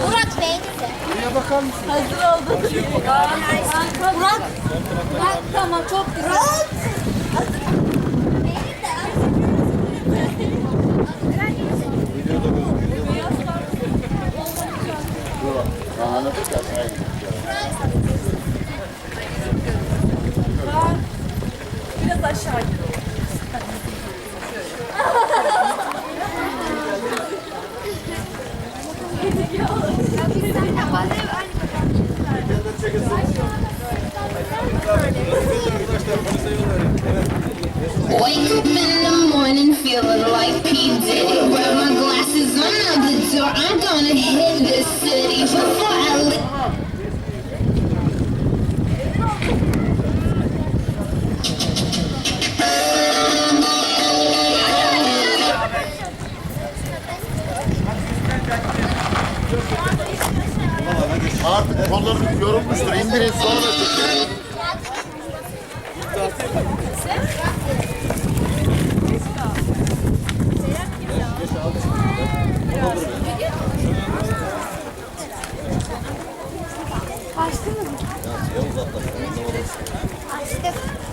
Murat Bey. Buraya bakar tamam çok güzel. Biraz aşağı gidiyor. Wake up in the morning feeling like P. Diddy. Grab my glasses, I'm out the door. I'm gonna hit this city before I leave. Artık kollarınız yorulmuştur. İndirin sonra çekin.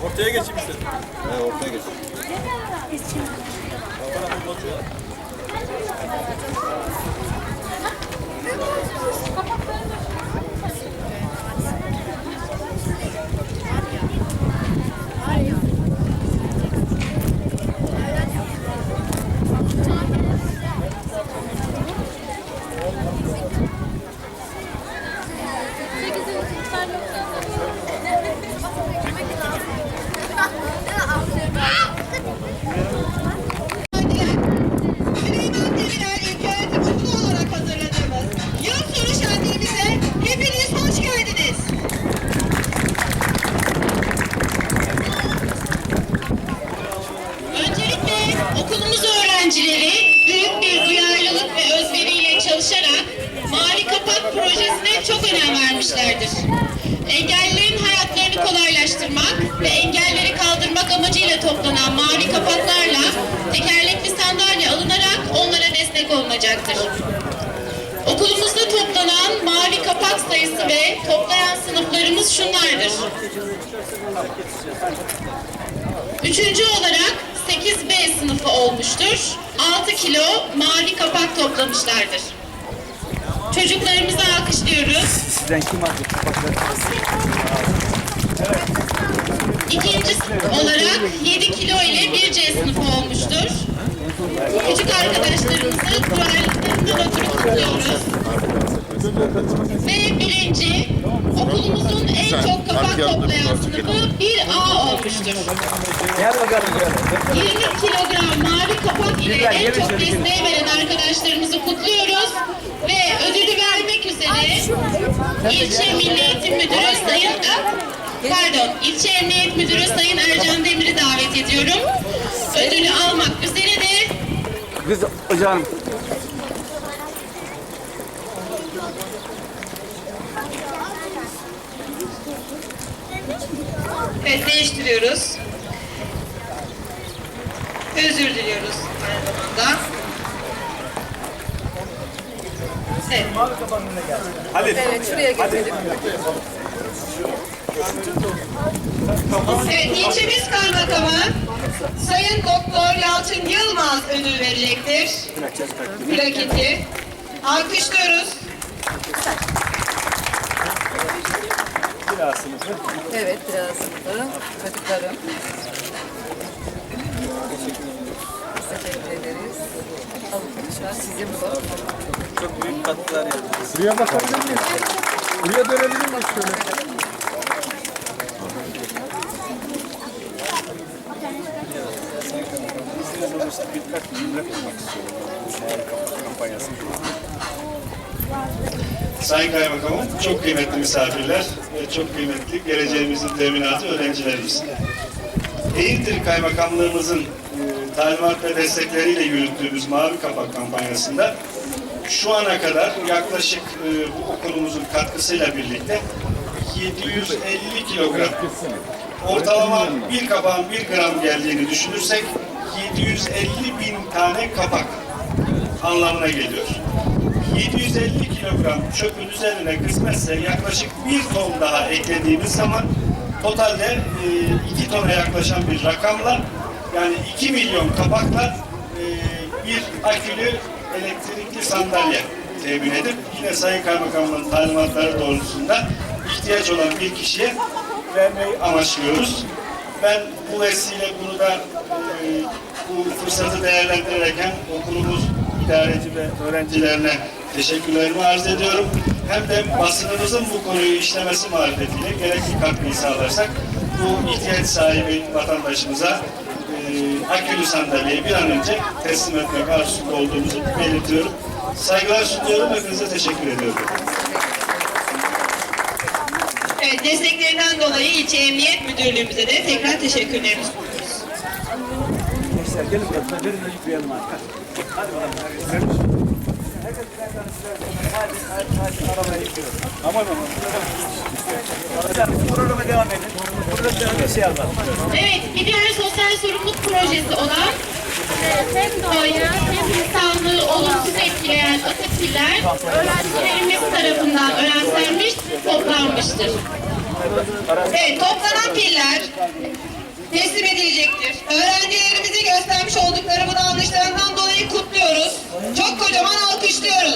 Ortaya geçeyim istedim. He, ortaya geç. Süleyman önem vermişlerdir. Engellilerin hayatlarını kolaylaştırmak ve engelleri kaldırmak amacıyla toplanan mavi kapaklarla tekerlekli sandalye alınarak onlara destek olunacaktır. Okulumuzda toplanan mavi kapak sayısı ve toplayan sınıflarımız şunlardır. Üçüncü olarak 8B sınıfı olmuştur. 6 kilo mavi kapak toplamışlardır. Çocuklarımızı alkışlıyoruz. Sizden kim aldı? İkinci olarak 7 kilo ile 1C sınıfı olmuştur. Küçük arkadaşlarımızı duyarlılıklarından ötürü kutluyoruz. Ve birinci, okulumuzun en çok kapak toplayan sınıfı 1A olmuştur. Gel bakalım gel. 20 kilogram mavi kapak ile en çok desteği veren arkadaşlarımızı kutluyoruz. Ve ödülü vermek üzere İlçe Milli Eğitim Müdürü Sayın Pardon, İlçe Emniyet Müdürü Sayın Ercan Demir'i davet ediyorum. Ödülü almak üzere de Kız hocam. Evet, değiştiriyoruz. Özür diliyoruz aynı zamanda. Evet. Hadi. Evet şuraya geçelim. Evet, ilçemiz kaymakamı Sayın Doktor Yalçın Yılmaz ödül verecektir. Plaketi. Alkışlıyoruz. Biraz sınıfı. Evet biraz sınıfı. Çocuklarım. Teşekkür ederiz. Alışverişler sizin bu. Çok büyük katkılar yaptınız. Buraya bakabilir miyiz? Buraya dönebilir miyiz şöyle? Birkaç cümle kurmak istiyorum. Bu Harika kampanyası. Sayın Kaymakamım, çok kıymetli misafirler ve çok kıymetli geleceğimizin teminatı öğrencilerimiz. Eğitim Kaymakamlığımızın e, talimat ve destekleriyle yürüttüğümüz Mavi Kapak kampanyasında şu ana kadar yaklaşık e, bu okulumuzun katkısıyla birlikte 750 kilogram ortalama bir kabağın bir gram geldiğini düşünürsek 750 bin tane kapak anlamına geliyor. 750 kilogram çöpün üzerine kısmetse yaklaşık bir ton daha eklediğimiz zaman totalde 2 tona yaklaşan bir rakamla yani 2 milyon kapakla e, bir akülü elektrikli sandalye temin edip yine Sayın Kaymakamın talimatları doğrultusunda ihtiyaç olan bir kişiye vermeyi amaçlıyoruz. Ben bu vesile bunu da e, bu fırsatı değerlendirerek hem okulumuz idareci ve öğrencilerine teşekkürlerimi arz ediyorum. Hem de basınımızın bu konuyu işlemesi marifetiyle gerekli katkıyı sağlarsak bu ihtiyaç sahibi vatandaşımıza e, akülü sandalyeyi bir an önce teslim etmek arzusunda olduğumuzu belirtiyorum. Saygılar sunuyorum. Hepinize teşekkür ediyorum. Evet, desteklerinden dolayı İlçe Emniyet Müdürlüğümüze de tekrar teşekkürlerimizi sunuyoruz. Gençler gelin. Verin hadi, hadi, hadi, arabaya yıkıyoruz. Aman aman. Programa. Evet, diğer sosyal sorumluluk projesi olan doğayı hem insanlığı olumsuz etkileyen atıklar öğrencilerimiz tarafından önemsenmiş, toplanmıştır. Evet, toplanan piller teslim edilecektir. Öğrencilerimize göstermiş oldukları bu davranışlarından dolayı kutluyoruz. Çok kocaman alkışlıyoruz.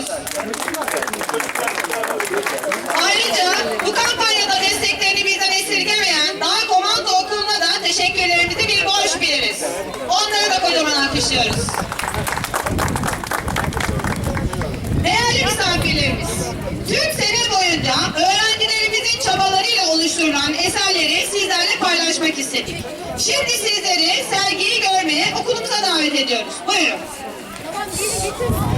Ayrıca bu kampanyada desteklerini bizden esirgemeyen Dağ Komando Okulu'na da teşekkürlerimizi bir borç biliriz. Onları da kocaman alkışlıyoruz. Değerli misafirlerimiz, tüm sene boyunca öğrencilerimizin çabalarıyla oluşturulan eserleri sizlerle paylaşmak istedik. Şimdi sizleri sergiyi görmeye okulumuza davet ediyoruz. Buyurun. Hazal.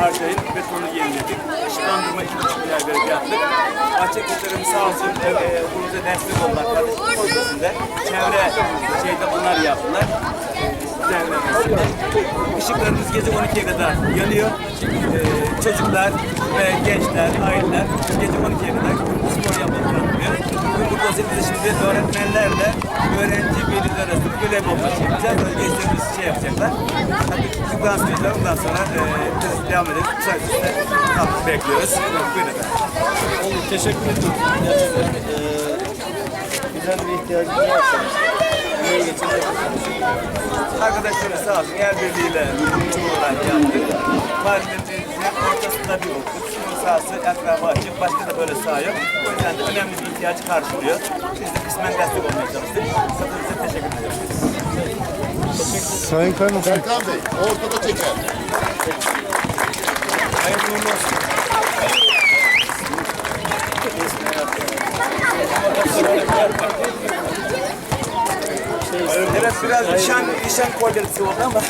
Harcayıp betonu yeniledik. Işıklandırma 2,5 milyar verip yaptık. Bahçe kızlarım sağ olsun e, okulumuza destek oldular. Kardeşlik projesinde. Çevre şeyde onlar yaptılar. Çevre Işıklarımız gece 12'ye kadar yanıyor. Ee, çocuklar ve gençler, aileler gece 12'ye kadar spor yapabiliyor. Bugün bu prosesinde şimdi öğretmenlerle öğrenci veliler arasında voleybol maçı yapacağız. Böyle gençlerimiz şey yapacaklar. Hadi çocuklar söyleyeceğim. Ondan sonra e, biz devam edelim. Kısa sürede kalkıp bekliyoruz. Buyurun efendim. Olur, teşekkür ediyorum. Gerçekten eee güzel bir ihtiyacımız varsa Arkadaşları sağ olsun yer birliğiyle olarak yaptık. Mahallemizin ortasında bir okul. Şimdi sahası etrafı açık. Başka da böyle saha yok. O yüzden de önemli bir ihtiyacı karşılıyor. Biz de kısmen destek olmaya çalıştık. Satınıza teşekkür ederiz. Sayın Kaymakam. Serkan Bey ortada çeker. Hayırlı uğurlu olsun. Evet biraz nişan, nişan kolyesi oldu ama.